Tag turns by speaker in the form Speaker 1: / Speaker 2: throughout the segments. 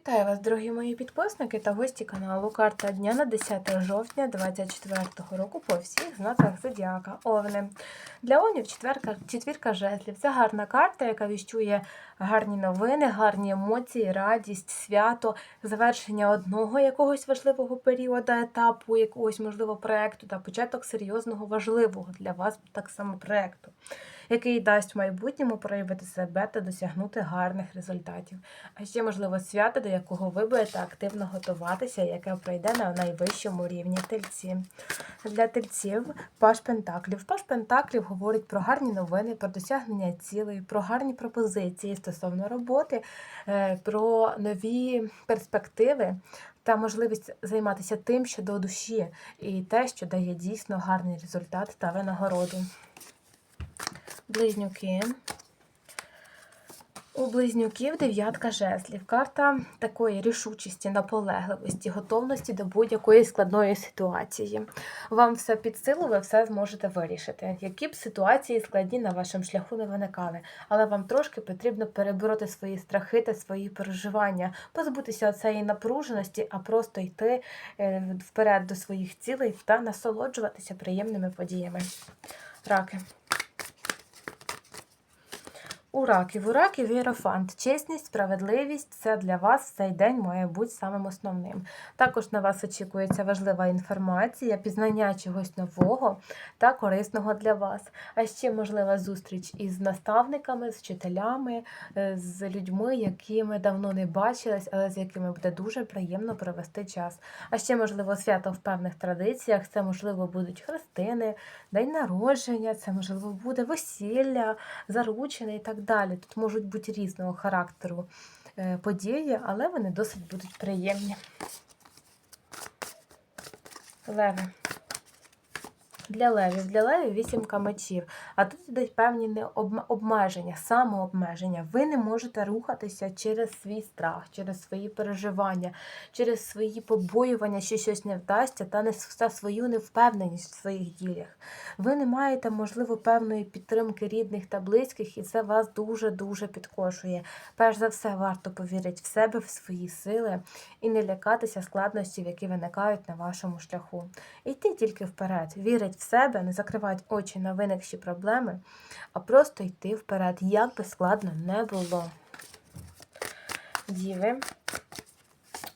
Speaker 1: Вітаю вас, дорогі мої підписники та гості каналу. Карта дня на 10 жовтня 2024 року по всіх знаках Зодіака. Овни. Для Овнів четверка, четвірка жезлів. Це гарна карта, яка віщує гарні новини, гарні емоції, радість, свято, завершення одного якогось важливого періоду, етапу, якогось, можливо, проєкту та початок серйозного, важливого для вас так само проєкту, який дасть в майбутньому проявити себе та досягнути гарних результатів. А ще, можливо, свято, до якого ви будете активно готуватися, яке пройде на найвищому рівні тельці. Для тельців Паш Пентаклів. Паш Пентаклів говорить про гарні новини, про досягнення цілей, про гарні пропозиції стосовно роботи, е, про нові перспективи. Та можливість займатися тим, що до душі, і те, що дає дійсно гарний результат та винагороду. Близнюки. У близнюків дев'ятка жезлів. Карта такої рішучості, наполегливості, готовності до будь-якої складної ситуації. Вам все під силу, ви все зможете вирішити. Які б ситуації складні на вашому шляху не виникали, але вам трошки потрібно перебороти свої страхи та свої переживання, позбутися цієї напруженості, а просто йти е, вперед до своїх цілей та насолоджуватися приємними подіями. Раки. У раків. У раків Єрофант. Чесність, справедливість це для вас цей день має бути самим основним. Також на вас очікується важлива інформація, пізнання чогось нового та корисного для вас. А ще можлива зустріч із наставниками, з вчителями, е, з людьми, якими давно не бачились, але з якими буде дуже приємно провести час. А ще, можливо, свято в певних традиціях. Це, можливо, будуть хрестини, день народження, це, можливо, буде весілля, заручене і так далі. Тут можуть бути різного характеру е, події, але вони досить будуть приємні. Леви. Для левів, для левів вісімка мечів. А тут йдуть певні обмеження, самообмеження. Ви не можете рухатися через свій страх, через свої переживання, через свої побоювання, що щось не вдасться, та не та свою невпевненість в своїх діях. Ви не маєте, можливо, певної підтримки рідних та близьких, і це вас дуже-дуже підкошує. Перш за все, варто повірити в себе, в свої сили і не лякатися складнощів, які виникають на вашому шляху. Йти тільки вперед, вірить в себе, не закривати очі на виникші проблеми, а просто йти вперед, як би складно не було. Діви.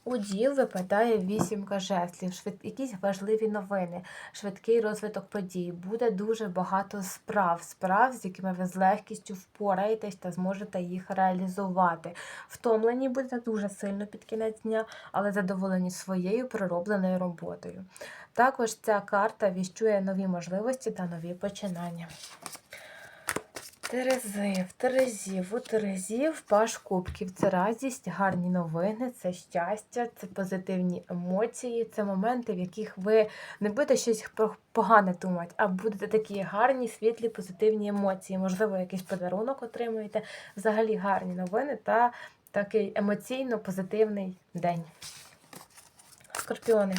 Speaker 1: У дів випадає вісімка жезлів, швид... якісь важливі новини, швидкий розвиток подій. Буде дуже багато справ, справ, з якими ви з легкістю впораєтесь та зможете їх реалізувати. Втомлені будете дуже сильно під кінець дня, але задоволені своєю проробленою роботою. Також ця карта віщує нові можливості та нові починання. Терези, в Терезів, у Терезів паш кубків. Це радість, гарні новини, це щастя, це позитивні емоції, це моменти, в яких ви не будете щось погане думати, а будете такі гарні, світлі, позитивні емоції. Можливо, якийсь подарунок отримуєте. Взагалі гарні новини та такий емоційно позитивний день. Скорпіони.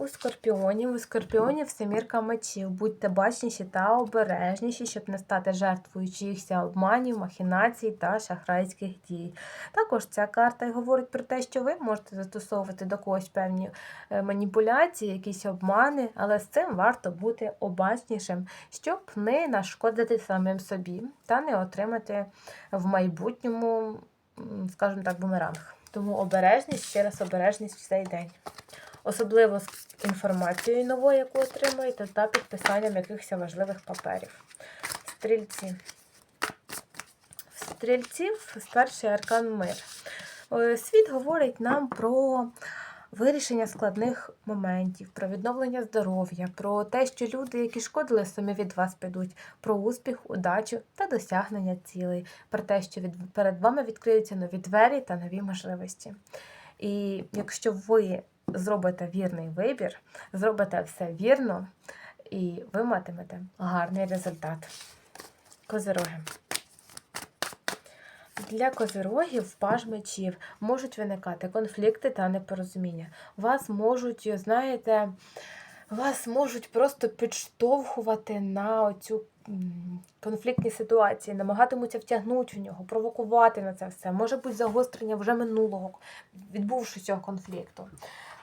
Speaker 1: У скорпіонів, у скорпіонів семірка мечів. Будьте бачніші та обережніші, щоб не стати жертвою чиїхся обманів, махінацій та шахрайських дій. Також ця карта й говорить про те, що ви можете застосовувати до когось певні е, маніпуляції, якісь обмани, але з цим варто бути обачнішим, щоб не нашкодити самим собі та не отримати в майбутньому, скажімо так, бумеранг. Тому обережність, ще раз обережність в цей день особливо з інформацією новою, яку отримуєте, та підписанням якихось важливих паперів. Стрільці. Стрільців перший аркан мир. Е, Світ говорить нам про вирішення складних моментів, про відновлення здоров'я, про те, що люди, які шкодили, самі від вас підуть, про успіх, удачу та досягнення цілей, про те, що перед вами відкриються нові двері та нові можливості. І якщо ви зробите вірний вибір, зробите все вірно, і ви матимете гарний результат. Козироги. Для козирогів паж мечів можуть виникати конфлікти та непорозуміння. Вас можуть, знаєте, вас можуть просто підштовхувати на оцю конфліктні ситуації, намагатимуться втягнути в нього, провокувати на це все. Може бути загострення вже минулого, відбувши цього конфлікту.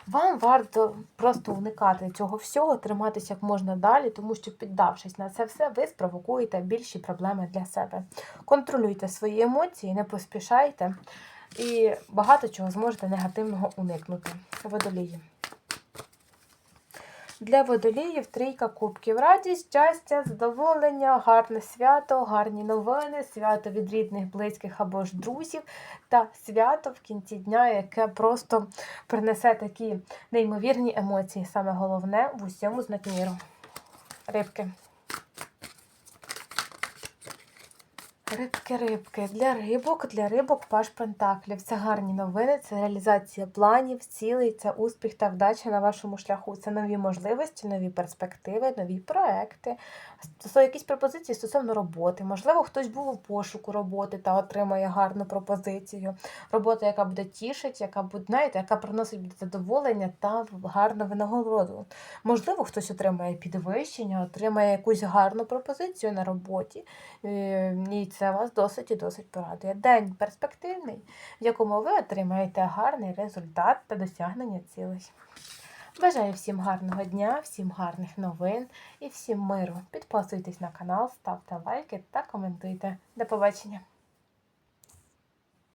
Speaker 1: Вам варто просто уникати цього всього, триматися як можна далі, тому що, піддавшись на це все, ви спровокуєте більші проблеми для себе. Контролюйте свої емоції, не поспішайте і багато чого зможете негативного уникнути. Водолії. Для водоліїв трійка кубків. Радість, щастя, задоволення, гарне свято, гарні новини, свято від рідних, близьких або ж друзів, та свято в кінці дня, яке просто принесе такі неймовірні емоції. Саме головне в усьому знакміру. Рибки. Рибки, рибки. Для рибок, для рибок паш Пентаклів. Це гарні новини, це реалізація планів, цілей, це успіх та вдача на вашому шляху. Це нові можливості, нові перспективи, нові проекти. Стосовно якісь пропозиції стосовно роботи. Можливо, хтось був у пошуку роботи та отримає гарну пропозицію. Робота, яка буде тішить, яка буде, знаєте, яка приносить задоволення та гарну винагороду. Можливо, хтось отримає підвищення, отримає якусь гарну пропозицію на роботі. Е, І це вас досить і досить порадує. День перспективний, в якому ви отримаєте гарний результат та досягнення цілей. Бажаю всім гарного дня, всім гарних новин і всім миру. Підписуйтесь на канал, ставте лайки та коментуйте. До побачення!